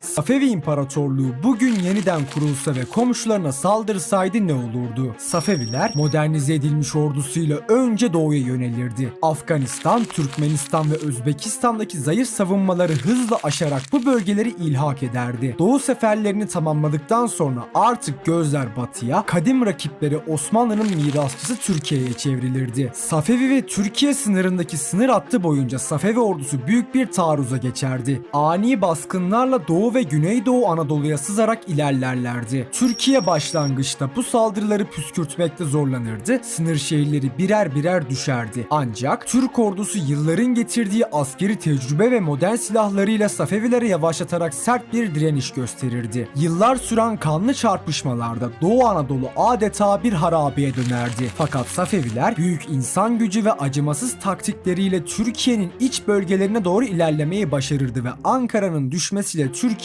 Safevi İmparatorluğu bugün yeniden kurulsa ve komşularına saldırsaydı ne olurdu? Safeviler modernize edilmiş ordusuyla önce doğuya yönelirdi. Afganistan, Türkmenistan ve Özbekistan'daki zayıf savunmaları hızla aşarak bu bölgeleri ilhak ederdi. Doğu seferlerini tamamladıktan sonra artık gözler batıya, kadim rakipleri Osmanlı'nın mirasçısı Türkiye'ye çevrilirdi. Safevi ve Türkiye sınırındaki sınır hattı boyunca Safevi ordusu büyük bir taarruza geçerdi. Ani baskınlarla Doğu ve Güneydoğu Anadolu'ya sızarak ilerlerlerdi. Türkiye başlangıçta bu saldırıları püskürtmekte zorlanırdı, sınır şehirleri birer birer düşerdi. Ancak Türk ordusu yılların getirdiği askeri tecrübe ve modern silahlarıyla Safevilere yavaşlatarak sert bir direniş gösterirdi. Yıllar süren kanlı çarpışmalarda Doğu Anadolu adeta bir harabeye dönerdi. Fakat Safeviler büyük insan gücü ve acımasız taktikleriyle Türkiye'nin iç bölgelerine doğru ilerlemeyi başarırdı ve Ankara'nın düşmesiyle Türkiye